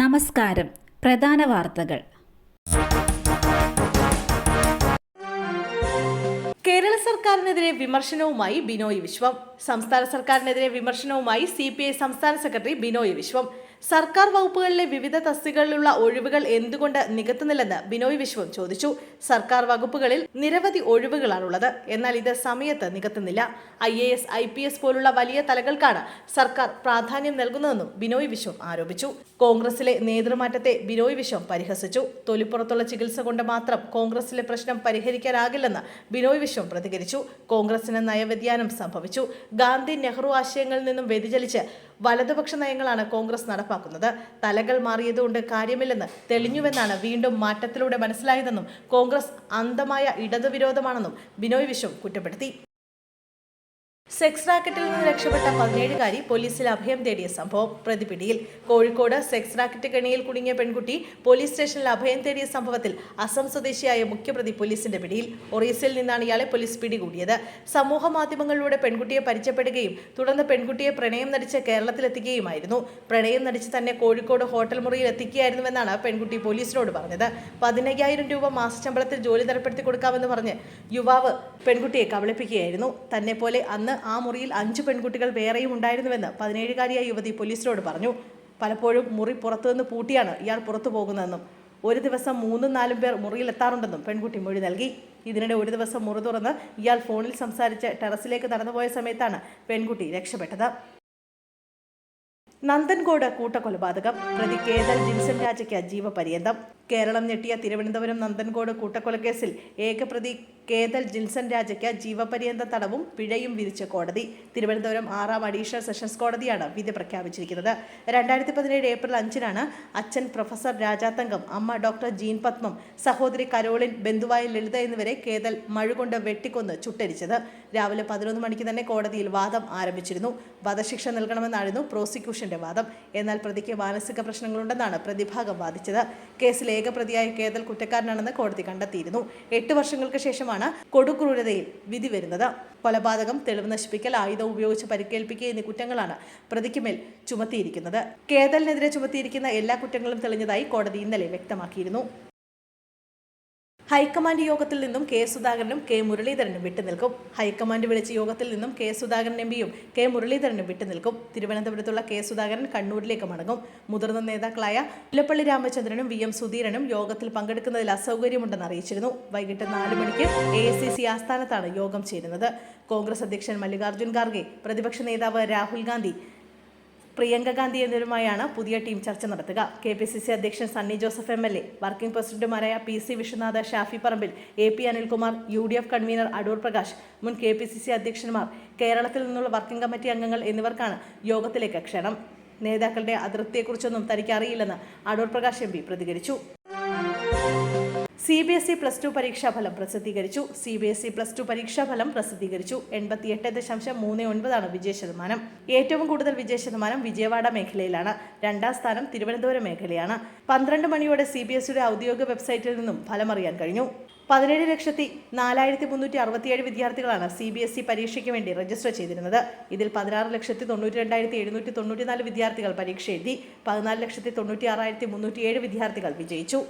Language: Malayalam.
നമസ്കാരം. പ്രധാന വാർത്തകൾ. കേരള സർക്കാരിനെതിരെ വിമർശനവുമായി ബിനോയ് വിശ്വം. സംസ്ഥാന സർക്കാരിനെതിരെ വിമർശനവുമായി സി പി ഐ സംസ്ഥാന സെക്രട്ടറി ബിനോയ് വിശ്വം. സർക്കാർ വകുപ്പുകളിലെ വിവിധ തസ്തികകളിലുള്ള ഒഴിവുകൾ എന്തുകൊണ്ട് നികത്തുന്നില്ലെന്ന് ബിനോയ് വിശ്വം ചോദിച്ചു. സർക്കാർ വകുപ്പുകളിൽ നിരവധി ഒഴിവുകളാണുള്ളത് എന്നാൽ ഇത് സമയത്ത് നികത്തുന്നില്ല. I A S I P S പോലുള്ള വലിയ തലകൾക്കാണ് സർക്കാർ പ്രാധാന്യം നൽകുന്നതെന്നും ബിനോയ് വിശ്വം ആരോപിച്ചു. കോൺഗ്രസിലെ നേതൃമാറ്റത്തെ ബിനോയ് വിശ്വം പരിഹസിച്ചു. തൊലിപ്പുറത്തുള്ള ചികിത്സ കൊണ്ട് മാത്രം കോൺഗ്രസിലെ പ്രശ്നം പരിഹരിക്കാനാകില്ലെന്ന് ബിനോയ് വിശ്വം പ്രതികരിച്ചു. കോൺഗ്രസിന് നയവ്യതിയാനം സംഭവിച്ചു. ഗാന്ധി നെഹ്റു ആശയങ്ങളിൽ നിന്നും വ്യതിചലിച്ച് വലതുപക്ഷ നയങ്ങളാണ് കോൺഗ്രസ് നടപ്പാക്കുന്നത്. തലകൾ മാറിയതുകൊണ്ട് കാര്യമില്ലെന്ന് തെളിഞ്ഞുവെന്നാണ് വീണ്ടും മാറ്റത്തിലൂടെ മനസ്സിലായതെന്നും കോൺഗ്രസ് അന്ധമായ ഇടതുവിരോധമാണെന്നും ബിനോയ് വിശ്വം കുറ്റപ്പെടുത്തി. സെക്സ് റാക്കറ്റിൽ നിന്ന് രക്ഷപ്പെട്ട പതിനേഴുകാരി പോലീസിൽ അഭയം തേടിയ സംഭവം പ്രതിപിടിയിൽ. കോഴിക്കോട് സെക്സ് റാക്കറ്റ് കെണിയിൽ കുടുങ്ങിയ പെൺകുട്ടി പോലീസ് സ്റ്റേഷനിൽ അഭയം തേടിയ സംഭവത്തിൽ അസം സ്വദേശിയായ മുഖ്യപ്രതി പോലീസിന്റെ പിടിയിൽ. ഒറീസയിൽ നിന്നാണ് ഇയാളെ പോലീസ് പിടികൂടിയത്. സമൂഹ മാധ്യമങ്ങളിലൂടെ പെൺകുട്ടിയെ പരിചയപ്പെടുകയും തുടർന്ന് പെൺകുട്ടിയെ പ്രണയം നടിച്ച് കേരളത്തിലെത്തിക്കുകയുമായിരുന്നു. പ്രണയം നടിച്ച് തന്നെ കോഴിക്കോട് ഹോട്ടൽ മുറിയിൽ എത്തിക്കുകയായിരുന്നുവെന്നാണ് പെൺകുട്ടി പോലീസിനോട് പറഞ്ഞത്. പതിനയ്യായിരം രൂപ മാസശമ്പളത്തിൽ ജോലി തരപ്പെടുത്തി കൊടുക്കാമെന്ന് പറഞ്ഞ് യുവാവ് പെൺകുട്ടിയെ കബളിപ്പിക്കുകയായിരുന്നു. തന്നെ പോലെ അന്ന് ആ മുറിയിൽ അഞ്ച് പെൺകുട്ടികൾ വേറെയും ഉണ്ടായിരുന്നുവെന്ന് പതിനേഴുകാരിയായ യുവതി പോലീസിനോട് പറഞ്ഞു. പലപ്പോഴും മുറി പുറത്തുനിന്ന് പൂട്ടിയാണ് ഇയാൾ പുറത്തു പോകുന്നതെന്നും ഒരു ദിവസം മൂന്നും നാലും പേർ മുറിയിൽ എത്താറുണ്ടെന്നും പെൺകുട്ടി മൊഴി നൽകി. ഇതിനിടെ ഒരു ദിവസം മുറി തുറന്ന് ഇയാൾ ഫോണിൽ സംസാരിച്ച് ടെറസിലേക്ക് നടന്നുപോയ സമയത്താണ് പെൺകുട്ടി രക്ഷപ്പെട്ടത്. നന്ദൻകോട് കൂട്ടക്കൊലപാതകം പ്രതി കേതൽ ജിൻസൺ രാജയ്ക്ക് ജീവപര്യന്തം കേരളം ഞെട്ടിയ തിരുവനന്തപുരം നന്ദൻകോട് കൂട്ടക്കൊലക്കേസിൽ ഏകപ്രതി കേതൽ ജിൻസൺ രാജയ്ക്ക് ജീവപര്യന്ത തടവും പിഴയും വിധിച്ച കോടതി. തിരുവനന്തപുരം ആറാം അഡീഷണൽ സെഷൻസ് കോടതിയാണ് വിധി പ്രഖ്യാപിച്ചിരിക്കുന്നത്. രണ്ടായിരത്തി പതിനേഴ് ഏപ്രിൽ അഞ്ചിനാണ് അച്ഛൻ പ്രൊഫസർ രാജാതങ്കം അമ്മ ഡോക്ടർ ജീൻ പത്മം സഹോദരി കരോളിൻ ബന്ധുവായ ലളിത എന്നിവരെ കേതൽ മഴുകൊണ്ട് വെട്ടിക്കൊന്ന് ചുട്ടരിച്ചത്. രാവിലെ പതിനൊന്ന് മണിക്ക് തന്നെ കോടതിയിൽ വാദം ആരംഭിച്ചിരുന്നു. വധശിക്ഷ നൽകണമെന്നായിരുന്നു പ്രോസിക്യൂഷന്റെ വാദം. എന്നാൽ പ്രതിക്ക് മാനസിക പ്രശ്നങ്ങളുണ്ടെന്നാണ് പ്രതിഭാഗം വാദിച്ചത്. കേസിൽ ഏകപ്രതിയായ കേതൽ കുറ്റക്കാരനാണെന്ന് കോടതി കണ്ടെത്തിയിരുന്നു. എട്ട് വർഷങ്ങൾക്ക് ശേഷമാണ് കൊടുക്രൂരതയിൽ വിധി വരുന്നത്. കൊലപാതകം തെളിവ് നശിപ്പിക്കൽ ആയുധം ഉപയോഗിച്ച് പരിക്കേൽപ്പിക്കുക എന്നീ കുറ്റങ്ങളാണ് പ്രതിക്ക് മേൽ ചുമത്തിയിരിക്കുന്നത്. കേതലിനെതിരെ ചുമത്തിയിരിക്കുന്ന എല്ലാ കുറ്റങ്ങളും തെളിഞ്ഞതായി കോടതി ഇന്നലെ വ്യക്തമാക്കിയിരുന്നു. ഹൈക്കമാൻഡ് യോഗത്തിൽ നിന്നും കെ സുധാകരനും കെ മുരളീധരനും വിട്ടുനിൽക്കും. ഹൈക്കമാൻഡ് വിളിച്ച യോഗത്തിൽ നിന്നും കെ സുധാകരൻ എം പിയും കെ മുരളീധരനും വിട്ടുനിൽക്കും. തിരുവനന്തപുരത്തുള്ള കെ സുധാകരൻ കണ്ണൂരിലേക്ക് മടങ്ങും. മുതിർന്ന നേതാക്കളായ മുല്ലപ്പള്ളി രാമചന്ദ്രനും വി എം സുധീരനും യോഗത്തിൽ പങ്കെടുക്കുന്നതിൽ അസൗകര്യമുണ്ടെന്ന് അറിയിച്ചിരുന്നു. വൈകിട്ട് നാല് മണിക്ക് എ സി സി ആസ്ഥാനത്താണ് യോഗം ചേരുന്നത്. കോൺഗ്രസ് അധ്യക്ഷൻ മല്ലികാർജുൻ ഖാർഗെ പ്രതിപക്ഷ നേതാവ് രാഹുൽ ഗാന്ധി പ്രിയങ്ക ഗാന്ധി എന്നിവരുമായാണ് പുതിയ ടീം ചർച്ച നടത്തുക. കെ പി സി സി അധ്യക്ഷൻ Sunny Joseph M L A working പ്രസിഡന്റുമാരായ P C Vishwanath Shafi Parambil A P Anilkumar U D F convener Adoor Prakash മുൻ കെ പി സി സി അധ്യക്ഷന്മാർ കേരളത്തിൽ നിന്നുള്ള വർക്കിംഗ് കമ്മിറ്റി അംഗങ്ങൾ എന്നിവർക്കാണ് യോഗത്തിലേക്ക് ക്ഷണം. നേതാക്കളുടെ അതൃപ്തിയെക്കുറിച്ചൊന്നും തനിക്കറിയില്ലെന്ന് അടൂർ പ്രകാശ് എം പ്രതികരിച്ചു. C B S E plus two പരീക്ഷാഫലം പ്രസിദ്ധീകരിച്ചു. C B S E plus two പരീക്ഷാഫലം പ്രസിദ്ധീകരിച്ചു. എൺപത്തിയെട്ട് ദശാംശം മൂന്ന് ഒൻപതാണ് വിജയ ശതമാനം. ഏറ്റവും കൂടുതൽ വിജയ ശതമാനം വിജയവാഡ മേഖലയിലാണ്. രണ്ടാം സ്ഥാനം തിരുവനന്തപുരം മേഖലയാണ്. പന്ത്രണ്ട് മണിയോടെ സി ബി എസ് ഇയുടെ ഔദ്യോഗിക വെബ്സൈറ്റിൽ നിന്നും ഫലമറിയാൻ കഴിഞ്ഞു. പതിനേഴ് ലക്ഷത്തി നാലായിരത്തി മുന്നൂറ്റി അറുപത്തിയേഴ് വിദ്യാർത്ഥികളാണ് സി ബി എസ് ഇ പരീക്ഷയ്ക്ക് വേണ്ടി രജിസ്റ്റർ ചെയ്തിരുന്നത്. ഇതിൽ പതിനാറ് ലക്ഷത്തി തൊണ്ണൂറ്റി രണ്ടായിരത്തി എഴുന്നൂറ്റി തൊണ്ണൂറ്റിനാല് വിദ്യാർത്ഥികൾ പരീക്ഷ എഴുതി പതിനാല് ലക്ഷത്തി തൊണ്ണൂറ്റി ആറായിരത്തി മുന്നൂറ്റിയേഴ് വിദ്യാർത്ഥികൾ വിജയിച്ചു.